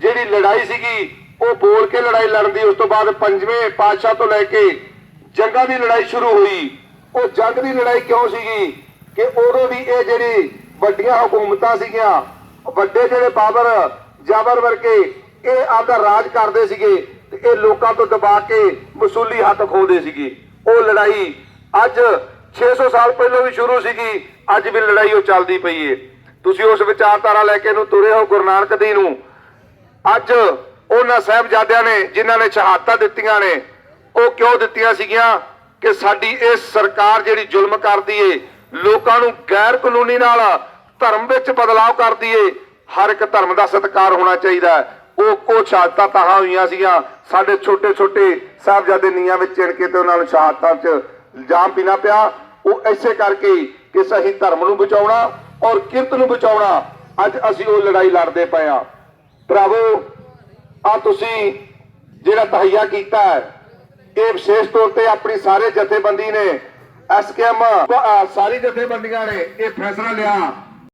ਜਿਹੜੀ ਲੜਾਈ ਸੀਗੀ, ਉਹ ਬੋਲ ਕੇ ਲੜਾਈ ਲੜਨ ਦੀ, ਉਸ ਤੋਂ ਬਾਅਦ ਪੰਜਵੇਂ ਪਾਤਸ਼ਾਹ ਤੋਂ ਲੈ ਕੇ ਜੰਗਾਂ ਦੀ ਲੜਾਈ ਸ਼ੁਰੂ ਹੋਈ। ਉਹ ਜੰਗ ਦੀ ਲੜਾਈ ਕਿਉਂ ਸੀਗੀ? ਕਿ ਉਦੋਂ ਵੀ ਇਹ ਜਿਹੜੀ ਵੱਡੀਆਂ ਹਕੂਮਤਾਂ ਸੀਗੀਆਂ, ਵੱਡੇ ਜਿਹੜੇ ਬਾਬਰ ਜਾਬਰ ਵਰਗੇ, ਇਹ ਆਪਦਾ ਰਾਜ ਕਰਦੇ ਸੀਗੇ ਤੇ ਇਹ ਲੋਕਾਂ ਤੋਂ ਦਬਾ ਕੇ ਵਸੂਲੀ ਹੱਕ ਖੋਹਦੇ ਸੀਗੇ। ਉਹ ਲੜਾਈ ਅੱਜ 600 ਸਾਲ ਪਹਿਲਾਂ ਵੀ ਸ਼ੁਰੂ ਸੀਗੀ, ਅੱਜ ਵੀ ਲੜਾਈ ਉਹ ਚੱਲਦੀ ਪਈ ਏ। ਤੁਸੀਂ ਉਸ ਵਿਚਾਰਧਾਰਾ ਲੈ ਕੇ ਨੂੰ ਤੁਰੇ ਹੋ ਗੁਰੂ ਨਾਨਕ ਦੀ ਨੂੰ। ਅੱਜ ਉਹਨਾਂ ਸਾਹਿਬਜ਼ਾਦਿਆਂ ਨੇ ਜਿਨ੍ਹਾਂ ਨੇ ਸ਼ਹਾਦਤਾਂ ਦਿੱਤੀਆਂ ਨੇ, ਉਹ ਕਿਉਂ ਦਿੱਤੀਆਂ ਸੀਗੀਆਂ? ਕਿ ਸਾਡੀ ਇਹ ਸਰਕਾਰ ਜਿਹੜੀ ਜ਼ੁਲਮ ਕਰਦੀ ਏ, ਲੋਕਾਂ ਨੂੰ ਗੈਰ ਕਾਨੂੰਨੀ ਨਾਲ ਧਰਮ ਵਿੱਚ ਬਦਲਾਅ ਕਰਦੀ ਏ, ਹਰ ਇੱਕ ਧਰਮ ਦਾ ਸਤਿਕਾਰ ਹੋਣਾ ਚਾਹੀਦਾ ਉਹ ਉਹ ਸ਼ਹਾਦਤਾਂ ਤਾਂ ਹੋਈਆਂ ਸੀਗੀਆਂ, ਸਾਡੇ ਛੋਟੇ ਛੋਟੇ ਸਾਹਿਬਜ਼ਾਦੇ ਨੀਆਂ ਵਿੱਚ ਚਿਣ ਕੇ ਤੇ ਉਹਨਾਂ ਨੂੰ ਸ਼ਹਾਦਤਾਂ 'ਚ ਇਲਜ਼ਾਮ ਪੀਣਾ ਪਿਆ। ਉਹ ਐਸੇ ਕਰਕੇ ਕਿ ਸਹੀ ਧਰਮ ਨੂੰ ਬਚਾਉਣਾ ਔਰ ਕਿਰਤ ਨੂੰ ਬਚਾਉਣਾ, ਅੱਜ ਅਸੀਂ ਉਹ ਲੜਾਈ ਲੜਦੇ ਪਏ ਆ ਭਰਾਵੋ, ਆ ਤੁਸੀਂ ਜਿਹੜਾ ਤਹਈਆ ਕੀਤਾ ਇਹ ਵਿਸ਼ੇਸ਼ ਤੌਰ ਤੇ ਆਪਣੀ ਸਾਰੇ ਜਥੇਬੰਦੀ ਨੇ ਐਸਕੇਐਮ ਸਾਰੀ ਜਥੇਬੰਦੀਆਂ ਨੇ ਇਹ ਫੈਸਲਾ ਲਿਆ।